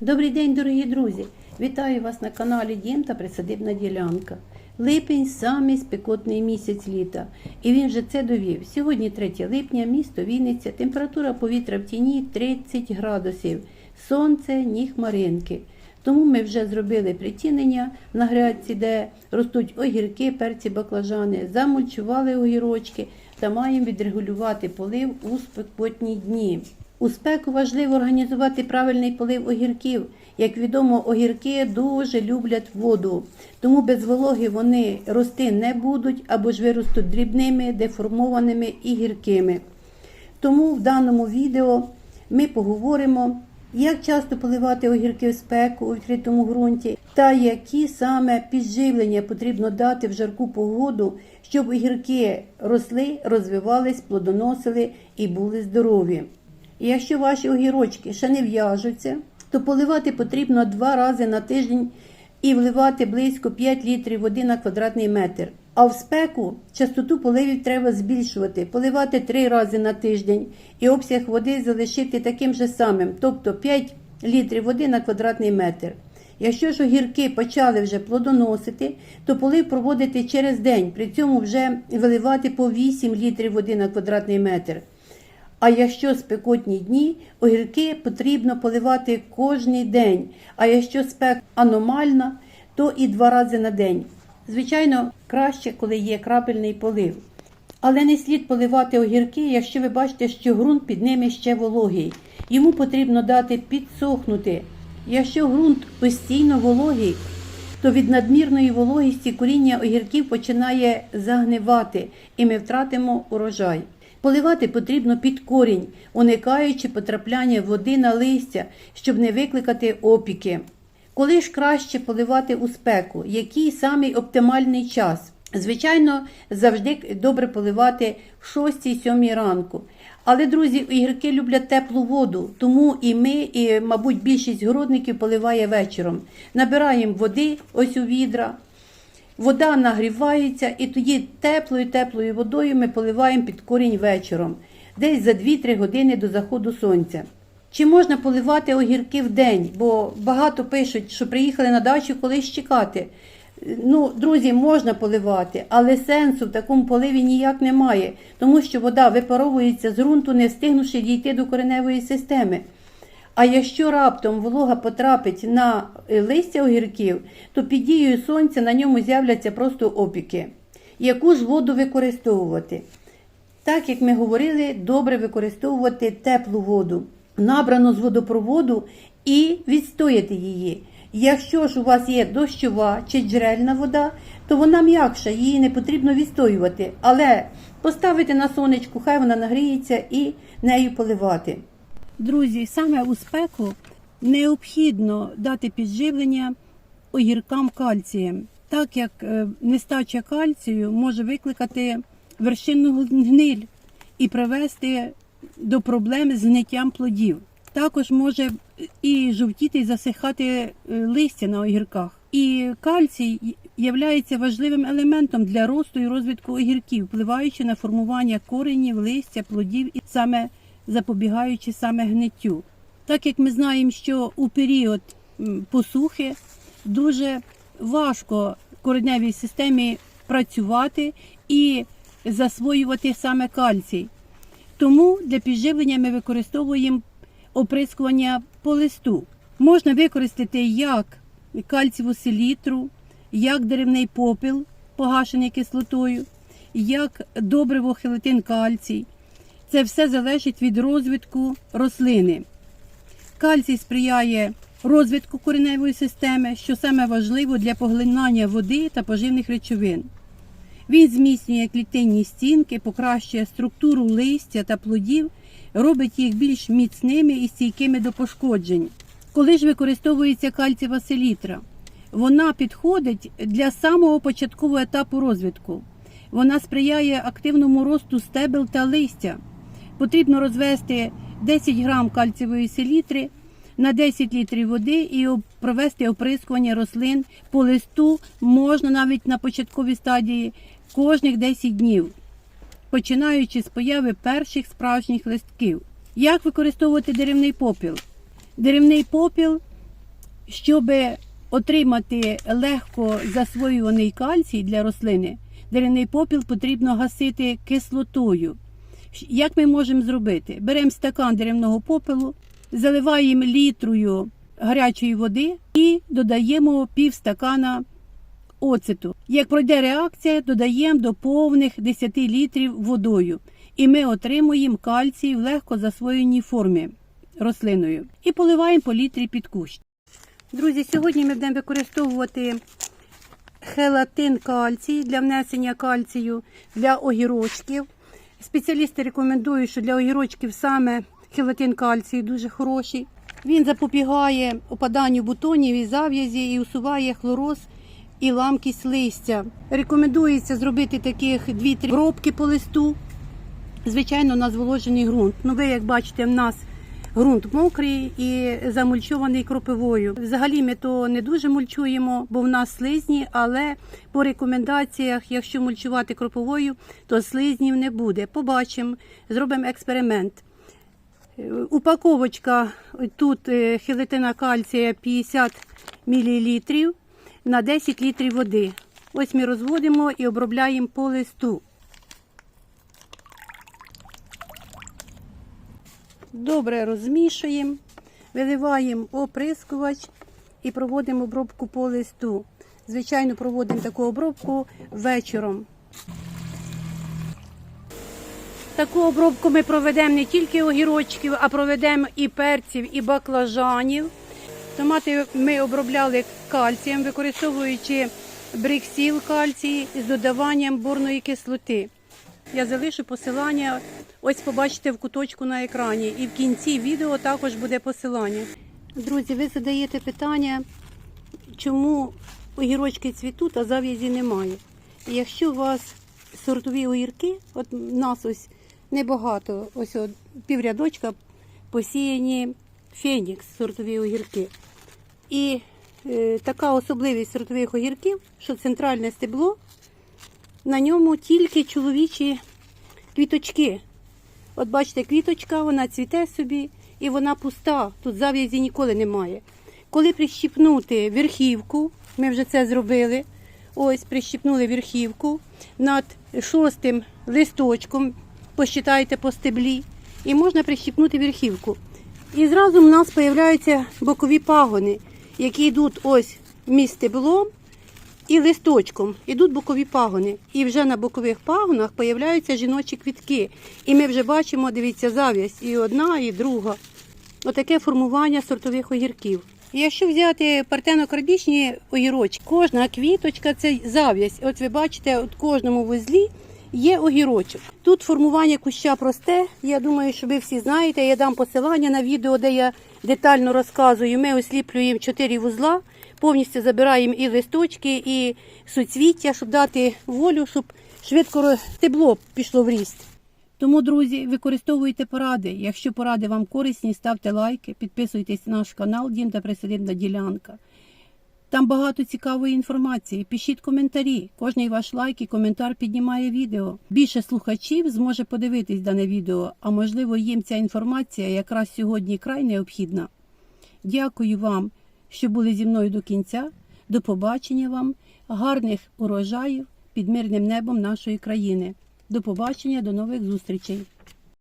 Добрий день, дорогі друзі! Вітаю вас на каналі Дім та Присадибна ділянка. Липень самий спекотний місяць літа, і він вже це довів. Сьогодні 3 липня, місто Вінниця, температура повітря в тіні 30 градусів, сонце, ні хмаринки. Тому ми вже зробили притінення на грядці, де ростуть огірки, перці, баклажани, замульчували огірочки та маємо відрегулювати полив у спекотні дні. У спеку важливо організувати правильний полив огірків. Як відомо, огірки дуже люблять воду, тому без вологи вони рости не будуть або ж виростуть дрібними, деформованими і гіркими. Тому в даному відео ми поговоримо, як часто поливати огірки в спеку у відкритому ґрунті, та які саме підживлення потрібно дати в жарку погоду, щоб огірки росли, розвивались, плодоносили і були здорові. І якщо ваші огірочки ще не в'яжуться, то поливати потрібно два рази на тиждень і вливати близько 5 літрів води на квадратний метр. А в спеку частоту поливів треба збільшувати, поливати 3 рази на тиждень і обсяг води залишити таким же самим, тобто 5 літрів води на квадратний метр. Якщо ж огірки почали вже плодоносити, то полив проводити через день, при цьому вже виливати по 8 літрів води на квадратний метр. А якщо спекотні дні, огірки потрібно поливати кожний день. А якщо спека аномальна, то і два рази на день. Звичайно, краще, коли є крапельний полив. Але не слід поливати огірки, якщо ви бачите, що ґрунт під ними ще вологий. Йому потрібно дати підсохнути. Якщо ґрунт постійно вологий, то від надмірної вологісті коріння огірків починає загнивати, і ми втратимо урожай. Поливати потрібно під корінь, уникаючи потрапляння води на листя, щоб не викликати опіки. Коли ж краще поливати у спеку? Який самий оптимальний час? Звичайно, завжди добре поливати в 6-7 ранку. Але, друзі, огірки люблять теплу воду, тому і ми, і, мабуть, більшість городників поливає вечором. Набираємо води ось у відра, Вода нагрівається, і тоді теплою теплою водою ми поливаємо під корінь вечором, десь за 2-3 години до заходу сонця. Чи можна поливати огірки в день? Бо багато пишуть, що приїхали на дачу колись чекати. Ну, друзі, можна поливати, але сенсу в такому поливі ніяк немає, тому що вода випаровується з ґрунту, не встигнувши дійти до кореневої системи. А якщо раптом волога потрапить на е, листя огірків, то під дією сонця на ньому з'являться просто опіки. Яку ж воду використовувати? Так як ми говорили, добре використовувати теплу воду, набрану з водопроводу і відстояти її. Якщо ж у вас є дощова чи джерельна вода, то вона м'якша, її не потрібно відстоювати, але поставити на сонечку, хай вона нагріється і нею поливати. Друзі, саме у спеку необхідно дати підживлення огіркам кальцієм, так як е, нестача кальцію може викликати вершинну гниль і привести до проблем з гниттям плодів. Також може і жовтіти, і засихати е, листя на огірках. І кальцій є важливим елементом для росту і розвитку огірків, впливаючи на формування коренів, листя, плодів і саме запобігаючи саме гниттю. Так як ми знаємо, що у період посухи дуже важко кореневій системі працювати і засвоювати саме кальцій. Тому для підживлення ми використовуємо оприскування по листу. Можна використати як кальціву селітру, як деревний попіл, погашений кислотою, як добриво хелатин кальцій. Це все залежить від розвитку рослини. Кальцій сприяє розвитку кореневої системи, що саме важливо для поглинання води та поживних речовин. Він зміцнює клітинні стінки, покращує структуру листя та плодів, робить їх більш міцними і стійкими до пошкоджень. Коли ж використовується кальцієва селітра, вона підходить для самого початкового етапу розвитку. Вона сприяє активному росту стебел та листя. Потрібно розвести 10 грам кальцієвої селітри на 10 літрів води і провести оприскування рослин по листу можна навіть на початковій стадії кожних 10 днів, починаючи з появи перших справжніх листків. Як використовувати деревний попіл? Деревний попіл Щоб отримати легко засвоюваний кальцій для рослини, деревний попіл потрібно гасити кислотою. Як ми можемо зробити? Беремо стакан деревного попелу, заливаємо літрою гарячої води і додаємо пів стакана оцету. Як пройде реакція, додаємо до повних 10 літрів водою. І ми отримуємо кальцій в легко засвоєній формі рослиною. І поливаємо по літрі під кущ. Друзі, сьогодні ми будемо використовувати хелатин кальцій для внесення кальцію для огірочків. Спеціалісти рекомендують, що для огірочків саме хелатин кальцій дуже хороший. Він запобігає опаданню бутонів і зав'язі і усуває хлороз і ламкість листя. Рекомендується зробити таких 2-3 пробки по листу. Звичайно, на зволожений ґрунт. Ну, ви, як бачите, в нас ґрунт мокрий і замульчований кропивою. Взагалі ми то не дуже мульчуємо, бо в нас слизні, але по рекомендаціях, якщо мульчувати кропивою, то слизнів не буде. Побачимо, зробимо експеримент. Упаковочка тут е, хелетина кальція 50 мл на 10 літрів води. Ось ми розводимо і обробляємо по листу. Добре розмішуємо, виливаємо оприскувач і проводимо обробку по листу. Звичайно, проводимо таку обробку вечором. Таку обробку ми проведемо не тільки огірочків, а проведемо і перців, і баклажанів. Томати ми обробляли кальцієм, використовуючи бриксіл кальцій з додаванням борної кислоти. Я залишу посилання. Ось побачите в куточку на екрані. І в кінці відео також буде посилання. Друзі, ви задаєте питання, чому огірочки цвітуть, а зав'язі немає. Якщо у вас сортові огірки, от нас ось небагато, ось от піврядочка посіяні фенікс сортові огірки. І е, така особливість сортових огірків, що центральне стебло, на ньому тільки чоловічі квіточки. От бачите, квіточка, вона цвіте собі і вона пуста. Тут зав'язі ніколи немає. Коли прищіпнути верхівку, ми вже це зробили. Ось прищіпнули верхівку над шостим листочком, посчитайте по стеблі, і можна прищіпнути верхівку. І зразу в нас з'являються бокові пагони, які йдуть ось між стеблом і листочком. Ідуть бокові пагони. І вже на бокових пагонах з'являються жіночі квітки. І ми вже бачимо, дивіться, зав'язь і одна, і друга. Отаке формування сортових огірків. Якщо взяти партенокардічні огірочки, кожна квіточка це зав'язь. От ви бачите, от кожному вузлі є огірочок. Тут формування куща просте. Я думаю, що ви всі знаєте. Я дам посилання на відео, де я детально розказую. Ми осліплюємо 4 вузла, повністю забираємо і листочки, і суцвіття, щоб дати волю, щоб швидко стебло пішло в ріст. Тому, друзі, використовуйте поради. Якщо поради вам корисні, ставте лайки, підписуйтесь на наш канал Дім та Присадибна ділянка. Там багато цікавої інформації. Пишіть коментарі. Кожний ваш лайк і коментар піднімає відео. Більше слухачів зможе подивитись дане відео, а можливо, їм ця інформація якраз сьогодні край необхідна. Дякую вам, що були зі мною до кінця. До побачення вам, гарних урожаїв під мирним небом нашої країни. До побачення, до нових зустрічей.